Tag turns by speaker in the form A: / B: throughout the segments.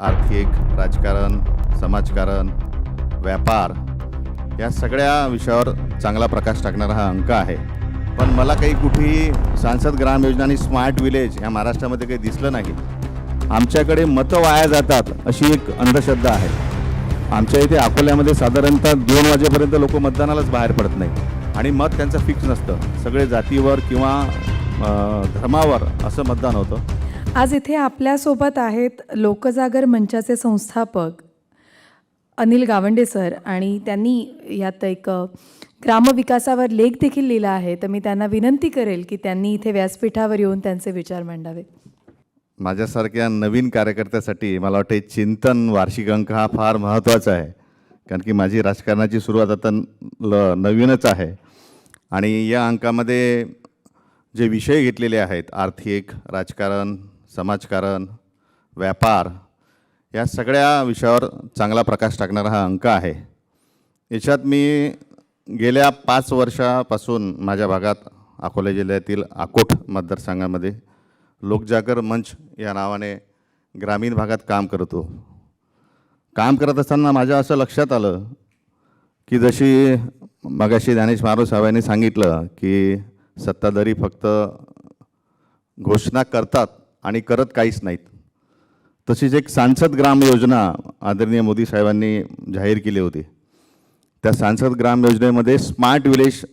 A: आर्थिक राजकारण समाजकारण व्यापार या सगळ्या विषयावर चांगला प्रकाश टाकणारा हा अंक आहे. पण मला काही कुठेही सांसद ग्राम योजना आणि स्मार्ट विलेज या महाराष्ट्रामध्ये काही दिसलं नाही. आमच्याकडे मतं वाया जातात अशी एक अंधश्रद्धा आहे. आमच्या इथे अकोल्यामध्ये साधारणतः दोन वाजेपर्यंत लोक मतदानालाच बाहेर पडत नाही आणि मत त्यांचं फिक्स नसतं. सगळे जातीवर किंवा धर्मावर असं मतदान होतं.
B: आज इथे आपल्यासोबत आहेत लोकजागर मंचाचे संस्थापक अनिल गावंडे सर आणि त्यांनी यात एक ग्रामविकासावर लेख देखील लिहिला आहे. तर मी त्यांना विनंती करेल की त्यांनी इथे व्यासपीठावर येऊन त्यांचे विचार मांडावे.
A: माझ्यासारख्या नवीन कार्यकर्त्यासाठी मला वाटते चिंतन वार्षिक अंक हा फार महत्त्वाचा आहे. कारण की माझी राजकारणाची सुरुवात आता ल नवीनच आहे. आणि या अंकामध्ये जे विषय घेतलेले आहेत आर्थिक राजकारण समाजकारण व्यापार या सगळ्या विषयावर चांगला प्रकाश टाकणारा हा अंक आहे. याच्यात मी गेल्या पाच वर्षापासून माझ्या भागात अकोला जिल्ह्यातील अकोट मतदारसंघामध्ये लोकजागर मंच या नावाने ग्रामीण भागात काम करतो. काम करत असताना माझ्या असं लक्षात आलं की जशी मगाशी ज्ञानेश मारो साहेबांनी सांगितलं की सत्ताधारी फक्त घोषणा करतात आणि करत काहीच नाहीत. तशीच एक सांसद ग्राम योजना आदरणीय मोदी साहेबांनी जाहीर केली होती. त्या सांसद ग्राम योजनेमध्ये स्मार्ट विलेज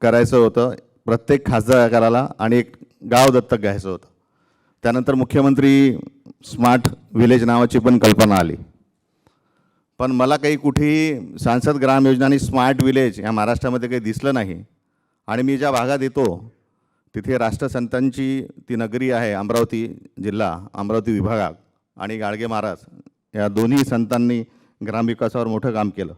A: करायचं होतं प्रत्येक खासदाराला आणि एक गाव दत्तक घ्यायचं होतं. त्यानंतर मुख्यमंत्री स्मार्ट विलेज नावाची पण कल्पना आली. पण मला काही कुठेही सांसद ग्राम योजना आणि स्मार्ट विलेज या महाराष्ट्रामध्ये काही दिसलं नाही. आणि मी ज्या भागात येतो तिथे राष्ट्रसंतांची ती नगरी आहे अमरावती जिल्हा अमरावती विभागात आणि गाडगे महाराज या दोन्ही संतांनी ग्रामविकासावर मोठं काम केलं.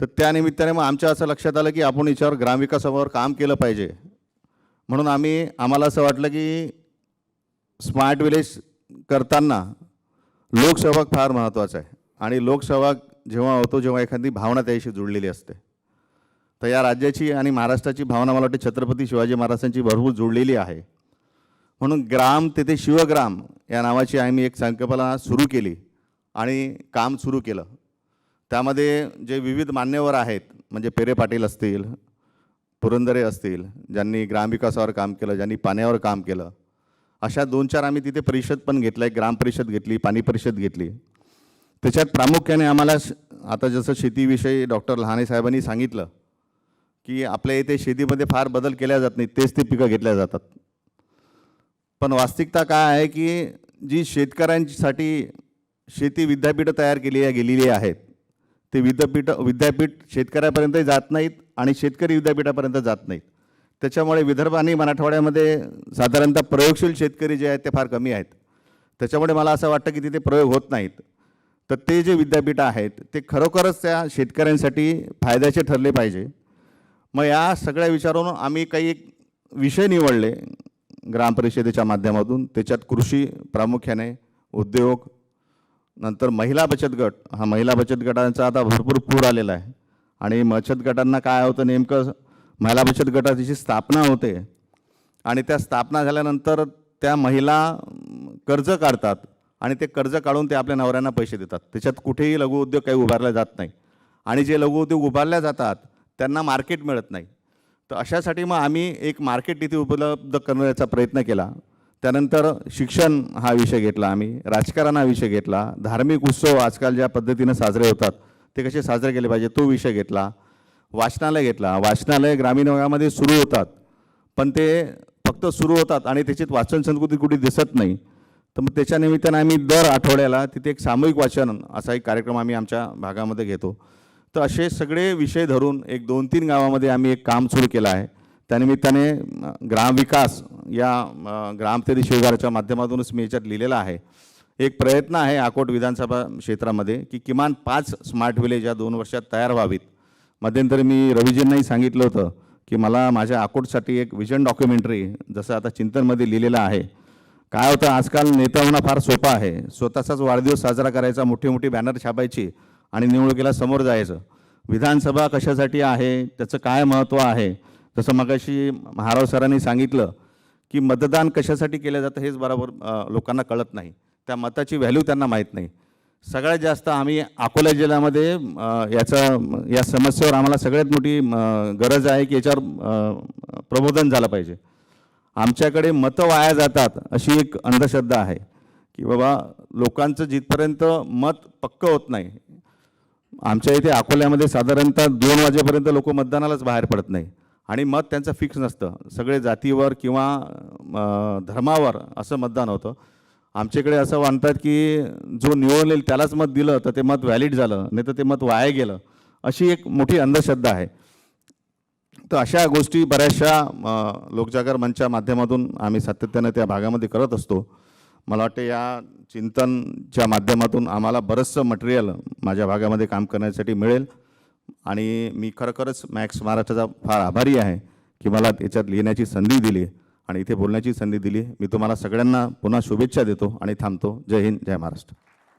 A: तर त्यानिमित्ताने मग आमच्या असं लक्षात आलं की आपण याच्यावर ग्रामविकासावर काम केलं पाहिजे. म्हणून आम्ही आम्हाला असं वाटलं की स्मार्ट विलेज करताना लोकसहभाग फार महत्त्वाचा आहे. आणि लोकसहभाग जेव्हा होतो जेव्हा एखादी भावना त्याशी जुळलेली असते. तर या राज्याची आणि महाराष्ट्राची भावना मला वाटते छत्रपती शिवाजी महाराजांची भरपूर जुळलेली आहे. म्हणून ग्राम तेथे शिवग्राम या नावाची आम्ही एक संकल्पना सुरू केली आणि काम सुरू केलं. त्यामध्ये जे विविध मान्यवर आहेत म्हणजे पेरे पाटील असतील पुरंदरे असतील ज्यांनी ग्रामविकासावर काम केलं ज्यांनी पाण्यावर काम केलं अशा दोन चार आम्ही तिथे परिषद पण घेतलं एक ग्राम परिषद घेतली पाणी परिषद घेतली. त्याच्यात प्रामुख्याने आम्हाला आता जसं शेतीविषयी डॉक्टर लहाने साहेबांनी सांगितलं की आपल्या इथे शेतीमध्ये फार बदल केल्या जात नाही तेच ते पिकं घेतल्या जातात. पण वास्तविकता काय आहे की जी शेतकऱ्यांसाठी शेती विद्यापीठं तयार केली गेलेली आहेत ते विद्यापीठ विद्यापीठ शेतकऱ्यापर्यंतही जात नाहीत आणि शेतकरी विद्यापीठापर्यंत जात नाहीत. त्याच्यामुळे विदर्भ आणि मराठवाड्यामध्ये साधारणतः प्रयोगशील शेतकरी जे आहेत ते फार कमी आहेत. त्याच्यामुळे मला असं वाटतं की तिथे प्रयोग होत नाहीत. तर ते जे विद्यापीठं आहेत ते खरोखरच त्या शेतकऱ्यांसाठी फायद्याचे ठरले पाहिजे. मग या सगळ्या विचारून आम्ही काही एक विषय निवडले ग्रामपरिषदेच्या माध्यमातून. त्याच्यात कृषी प्रामुख्याने उद्योग नंतर महिला बचत गट. हा महिला बचत गटांचा आता भरपूर पूर आलेला आहे. आणि बचत गटांना काय होतं नेमकं? महिला बचत गटाची स्थापना होते आणि त्या स्थापना झाल्यानंतर त्या महिला कर्ज काढतात आणि ते कर्ज काढून ते आपल्या नवऱ्यांना पैसे देतात. त्याच्यात कुठेही लघुउद्योग काही उभारला जात नाही. आणि जे लघुउद्योग उभारल्या जातात त्यांना मार्केट मिळत नाही. तर अशासाठी मग आम्ही एक मार्केट तिथे उपलब्ध करण्याचा प्रयत्न केला. त्यानंतर शिक्षण हा विषय घेतला आम्ही राजकारण हा विषय घेतला धार्मिक उत्सव आजकाल ज्या पद्धतीनं साजरे होतात ते कसे साजरे केले पाहिजे तो विषय घेतला वाचनालय घेतला. वाचनालय ग्रामीण भागामध्ये सुरू होतात पण ते फक्त सुरू होतात आणि त्याच्यात वाचन संस्कृती कुठे दिसत नाही. तर मग त्याच्या निमित्तानं आम्ही दर आठवड्याला तिथे एक सामूहिक वाचन असा एक कार्यक्रम आम्ही आमच्या भागामध्ये घेतो. तर असे सगळे विषय धरून एक दोन तीन गावामध्ये आम्ही एक काम सुरू केलं आहे. त्यानिमित्ताने ग्रामविकास या ग्रामतेरी शिवगारच्या माध्यमातूनच मी याच्यात लिहिलेलं आहे. एक प्रयत्न आहे आकोट विधानसभा क्षेत्रामध्ये की किमान पाच स्मार्ट विलेज या दोन वर्षात तयार व्हावीत. मध्यंतरी मी रविजींनाही सांगितलं होतं की मला माझ्या आकोटसाठी एक विजन डॉक्युमेंटरी जसं आता चिंतनमध्ये लिहिलेलं आहे. काय होतं आजकाल नेता होणं फार सोपं आहे. स्वतःचाच वाढदिवस साजरा करायचा मोठी मोठी बॅनर छापायची आणि निवडणुकीला समोर जायचं. विधानसभा कशासाठी आहे? त्याचं काय महत्त्व आहे? जसं मगाशी महाराव सरांनी सांगितलं की मतदान कशासाठी केलं जातं हेच बरोबर लोकांना कळत नाही. त्या मताची व्हॅल्यू त्यांना माहीत नाही. सगळ्यात जास्त आम्ही अकोला जिल्ह्यामध्ये याचा या समस्येवर आम्हाला सगळ्यात मोठी गरज आहे की याच्यावर प्रबोधन झालं पाहिजे. आमच्याकडे मतं वाया जातात अशी एक अंधश्रद्धा आहे. की बाबा लोकांचं जिथपर्यंत मत पक्कं होत नाही आमच्या इथे अकोल्यामध्ये साधारणतः दोन वाजेपर्यंत लोक मतदानालाच बाहेर पडत नाही. आणि मत त्यांचं फिक्स नसतं. सगळे जातीवर किंवा धर्मावर असं मतदान होतं. आमच्याकडे असं मानतात की जो निवडलेल त्यालाच मत दिलं तर ते मत व्हॅलिड झालं नाही तर ते मत वाया गेलं अशी एक मोठी अंधश्रद्धा आहे. तर अशा गोष्टी बऱ्याचशा लोकजागर मंचच्या माध्यमातून आम्ही सातत्यानं त्या भागामध्ये करत असतो. मला वाटतं या चिंतनच्या माध्यमातून आम्हाला बरंचसं मटेरियल माझ्या भागामध्ये काम करण्यासाठी मिळेल. आणि मी खरोखरच मॅक्स महाराष्ट्राचा फार आभारी आहे की मला त्याच्यात लिहिण्याची संधी दिली आणि इथे बोलण्याची संधी दिली मी तुम्हाला सगळ्यांना पुन्हा शुभेच्छा देतो आणि थांबतो. जय हिंद जय महाराष्ट्र.